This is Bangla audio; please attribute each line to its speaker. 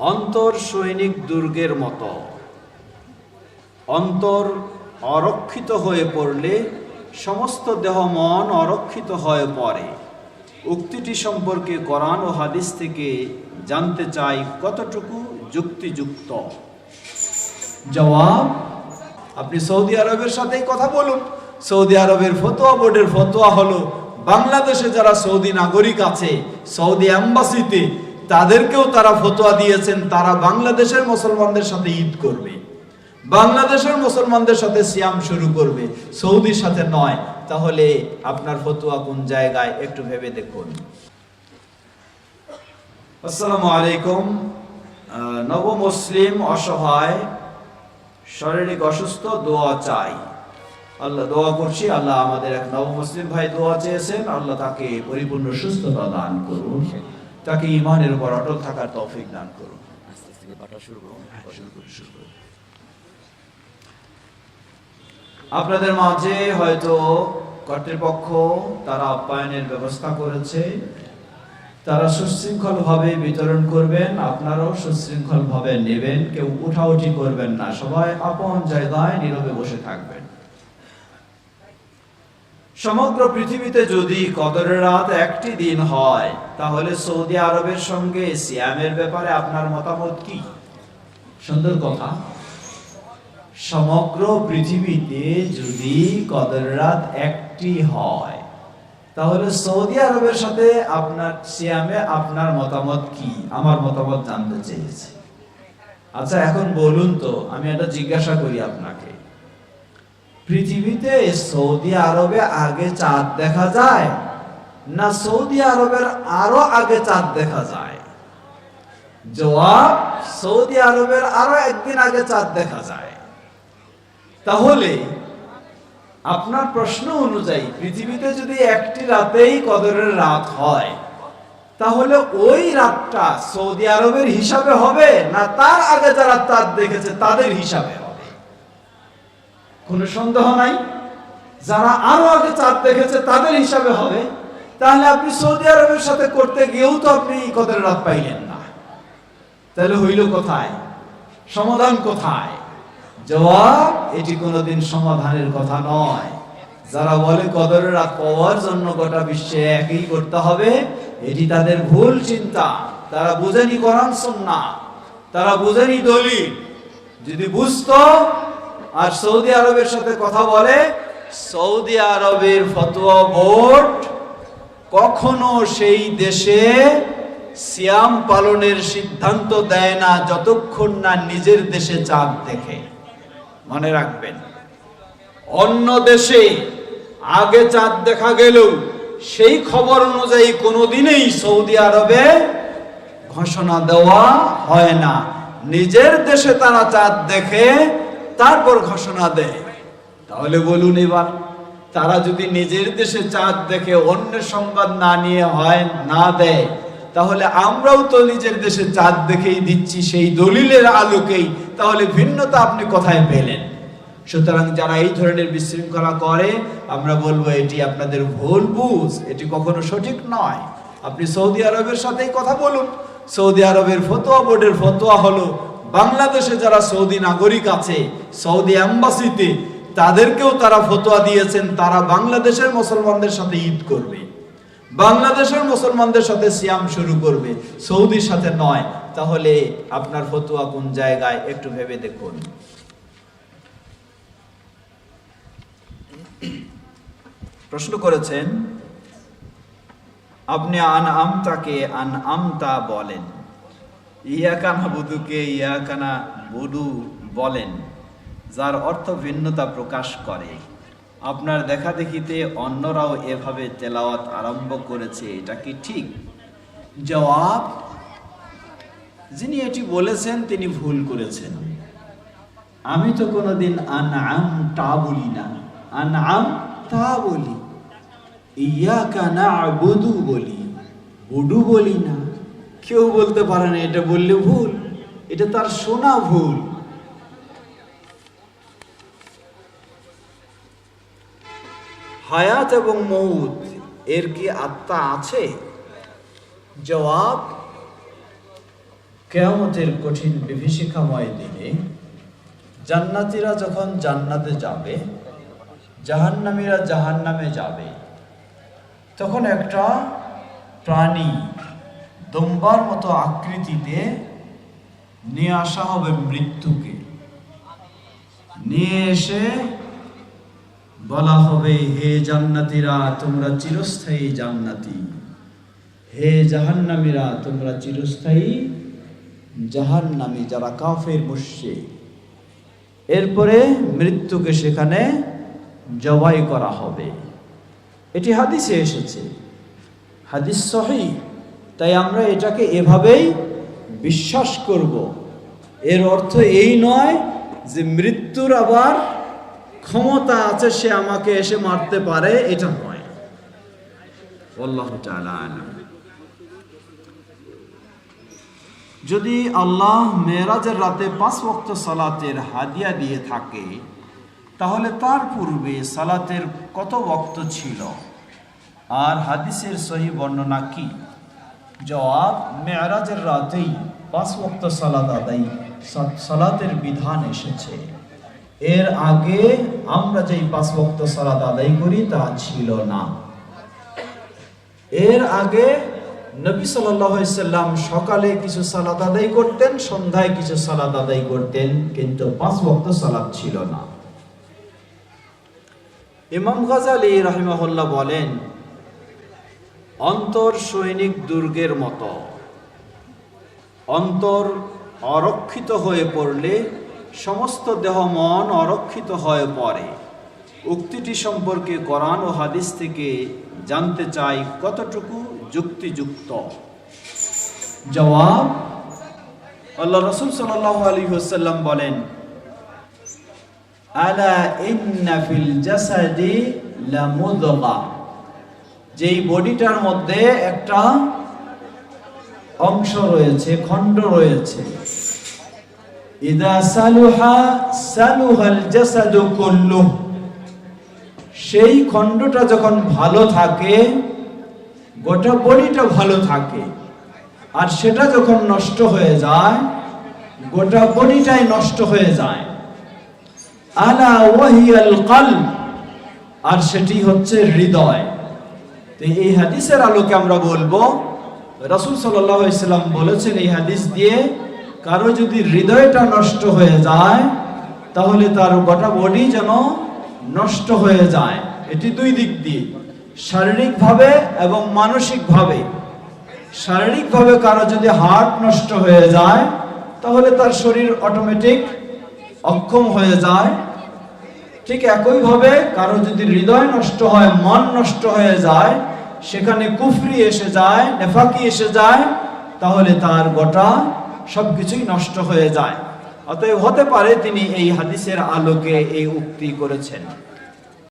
Speaker 1: অন্তর সৈনিক দুর্গের মতো। অন্তর অরক্ষিত হয়ে পড়লে সমস্ত দেহ মন অরক্ষিত হয়ে পড়ে। উক্তিটি সম্পর্কে কোরআন ও হাদিস থেকে জানতে চাই কতটুকু যুক্তিযুক্ত। জবাব, আপনি সৌদি আরবের সাথেই কথা বলুন। সৌদি আরবের ফতোয়া বোর্ডের ফতোয়া হলো, বাংলাদেশে যারা সৌদি নাগরিক আছে, সৌদি অ্যাম্বাসিতে তাদেরকেও তারা ফতোয়া দিয়েছেন, তারা বাংলাদেশের মুসলমানদের সাথে ঈদ করবে। বাংলাদেশের মুসলমানদের সাথে সিয়াম শুরু করবে, সৌদির সাথে নয়। তাহলে আপনার ফতোয়া কোন জায়গায় একটু ভেবে দেখুন। আসসালামু আলাইকুম। নব মুসলিম অসহায়, শারীরিক অসুস্থ, দোয়া চাই। আল্লাহ দোয়া করছি, আল্লাহ আমাদের এক নব মুসলিম ভাই দোয়া চেয়েছেন, আল্লাহ তাকে পরিপূর্ণ সুস্থতা দান করুন। তাকে ইমানের উপর অটল থাকার তৌফিক দান করুন। শুরু করুন। আপনাদের মাঝে হয়তো কর্তৃপক্ষ তারা আপ্যায়নের ব্যবস্থা করেছে। তারা সুশৃঙ্খল ভাবে বিতরণ করবেন আপনারাও সুশৃঙ্খল ভাবে নেবেন কেউ উঠাউঠি করবেন না সবাই আপন জায়গায় নীরবে বসে থাকবেন। সমগ্র পৃথিবীতে যদি কদরের রাত একটি দিন হয় তাহলে সৌদি আরবের সঙ্গে সিয়ামের ব্যাপারে আপনার মতামত কি? সুন্দর কথা। সমগ্র পৃথিবীতে যদি কদরের রাত একটি হয়, তাহলে সৌদি আরবের সাথে আপনার সিয়ামে আপনার মতামত কি? আমার মতামত জানতে চেয়েছে। আচ্ছা এখন বলুন তো, আমি এটা জিজ্ঞাসা করি আপনাকে। পৃথিবীতে সৌদি আরবে আগে চাঁদ দেখা যায়? না সৌদি আরবের আরও আগে চাঁদ দেখা যায়? জবাব, সৌদি আরবের আরও একদিন আগে চাঁদ দেখা যায়। তাহলে, আপনার প্রশ্ন অনুযায়ী পৃথিবীতে যদি একটি রাতেই কদরের রাত হয়, তাহলে ওই রাতটা সৌদি আরবের হিসাবে হবে না তার আগে যারা চাঁদ দেখেছে তাদের হিসাবে হবে? কোনো সন্দেহ নাই? যারা আরও আগে চাঁদ দেখেছে তাদের হিসাবে হবে? তাহলে আপনি সৌদি আরবের সাথে করতে গিয়েও তো আপনি কদরের রাত পাইলেন না। তাহলে হইল কোথায়? সমাধান কোথায়? জবাব, এটি কোনোদিন সমাধানের কথা নয়। যারা বলে কদরের রাত পাওয়ার জন্য গোটা বিশ্বে একই করতে হবে, এটি তাদের ভুল চিন্তা। তারা বুঝেনি কোরআন সুন্নাহ তারা বুঝেনি দলিল। যদি বুঝতো আর সৌদি আরবের সাথে কথা বলে, সৌদি আরবের ফতোয়া বোর্ড কখনো সেই দেশে সিয়াম পালনের সিদ্ধান্ত দেয় না যতক্ষণ না নিজের দেশে চাঁদ দেখে। মনে রাখবেন, অন্য দেশে আগে চাঁদ দেখা গেলেও সেই খবর অনুযায়ী কোনোদিনই সৌদি আরবে ঘোষণা দেওয়া হয় না। নিজের দেশে তারা চাঁদ দেখে তারপর ঘোষণা দেয়। তাহলে বলুন এবার। তারা যদি নিজের দেশে চাঁদ দেখে অন্য সংবাদ না নিয়ে হয়, না দেয়, তাহলে আমরাও তো নিজের দেশে চাঁদ দেখেই দিচ্ছি, সেই দলিলের আলোকেই। তাহলে ভিন্নতা আপনি কোথায় পেলেন? সুতরাং যারা এই ধরনের বিশৃঙ্খলা করে, আমরা বলব এটি আপনাদের ভুল বুঝ, এটি কখনো সঠিক নয়। আপনি সৌদি আরবের সাথেই কথা বলুন। সৌদি আরবের ফতোয়া বোর্ডের ফতোয়া হলো, বাংলাদেশে যারা সৌদি নাগরিক আছে, সৌদি অ্যাম্বাসিতে তাদেরকেও তারা ফতোয়া দিয়েছেন, তারা বাংলাদেশের মুসলমানদের সাথে ঈদ করবে। বাংলাদেশের মুসলমানদের সাথে সিয়াম শুরু করবে, সৌদির সাথে নয়। তাহলে আপনার ফতোয়া কোন জায়গায় একটু ভেবে দেখুন। প্রশ্ন করেছেন, আপনি আন আমতাকে আন আমতা বলেন। ইয়াকানা বুধুকে ইয়াকানা বুধু বলেন। যার অর্থ ভিন্নতা প্রকাশ করে। আপনার দেখা দেখিতে অন্যরাও এভাবে তেলাওয়াত আরম্ভ করেছে, এটা কি ঠিক? জবাব, যিনি এটি বলেছেন, তিনি ভুল করেছেন। আমি তো কোনোদিন আন আম তা বলি না। আন আম তা বলি। ইয়াকা না বধু বলি। বুডু বলি না। কেউ বলতে পারে না, এটা বললে ভুল। এটা তার শোনা ভুল। হায়াত এবং মৌত এর কি আত্মা আছে? জবাব, কেয়ামতের কঠিন বিভীষিকাময় দিনে জান্নাতীরা যখন জান্নাতে যাবে, জাহান্নামীরা জাহান্নামে যাবে, তখন একটা প্রাণী দম্বার মতো আকৃতিতে নিয়ে আসা হবে মৃত্যুকে। নিয়ে এসে বলা হবে, হে জান্নাতীরা, তোমরা চিরস্থায়ী জান্নাতি। হে জাহান্নামীরা, তোমরা চিরস্থায়ী জাহান্নামী, যারা কাফের মুশে এরপরে মৃত্যুকে সেখানে জবাই করা হবে। এটি হাদিসে এসেছে। হাদিস সহি। তাই আমরা এটাকে এভাবেই বিশ্বাস করব। এর অর্থ এই নয় যে মৃত্যুর আবার ক্ষমতা আছে, সে আমাকে এসে মারতে পারে, এটা নয়। আল্লাহ যদি আল্লাহ মেরাজের রাতে পাঁচ ওয়াক্ত সালাতের হাদিয়া দিয়ে থাকে, তাহলে তার পূর্বে সালাতের কত ওয়াক্ত ছিল? আর হাদিসের সহি বর্ণনা কি? জবাব, মেয়ারাজের রাতেই পাঁচ ওয়াক্ত সালাত আদায় সালাতের বিধান এসেছে। এর আগে আমরা যেই পাঁচ ওয়াক্ত সালাত আদায় করি, তা ছিল না। এর আগে নবী সাল্লাম সকালে কিছু সালাত আদায় করতেন, সন্ধ্যায় কিছু সালাত আদায় করতেন, কিন্তু পাঁচ ওয়াক্ত সালাত ছিল না। ইমাম গাজালি রাহিমাহুল্লাহ বলেন, অন্তর সৈনিক দুর্গের মতো। অন্তর অরক্ষিত হয়ে পড়লে সমস্ত দেহ মন অরক্ষিত হয়ে পড়ে। উক্তিটি সম্পর্কে কোরআন ও হাদিস থেকে জানতে চাই কতটুকু যুক্তিযুক্ত। জবাব, আল্লাহ রসুল সাল্লাহ আলী হুসাল্লাম বলেন, আলা ইন্না যেই বডিটার মধ্যে একটা অংশ রয়েছে, খণ্ড রয়েছে ইদা সালুহা সালুহাল জাসাদু কুল্লু সেই খণ্ডটা যখন ভালো থাকে, গোটা বডিটা ভালো থাকে, আর সেটা যখন নষ্ট হয়ে যায়, গোটা বডিটাই নষ্ট হয়ে যায়। আলা ওয়াহিয়াল কলব, আর সেটি হচ্ছে হৃদয়। তো এই হাদিসের আলোকে আমরা বলব, রাসূল সাল্লাল্লাহু আলাইহি বলেছেন এই হাদিস দিয়ে কারও যদি হৃদয়টা নষ্ট হয়ে যায়, তাহলে তার গোটা বডি যেন নষ্ট হয়ে যায়। এটি দুই দিক দিয়ে, শারীরিকভাবে এবং মানসিকভাবে। শারীরিকভাবে কারও যদি হার্ট নষ্ট হয়ে যায়, তাহলে তার শরীর অটোমেটিক অক্ষম হয়ে যায়। ঠিক একইভাবে কারও যদি হৃদয় নষ্ট হয়, মন নষ্ট হয়ে যায়, সেখানে কুফরি এসে যায়, নেফাকি এসে যায়, তাহলে তার গোটা সবকিছুই নষ্ট হয়ে যায়। অতএব হতে পারে তিনি এই হাদিসের আলোকে এই উক্তি করেছেন।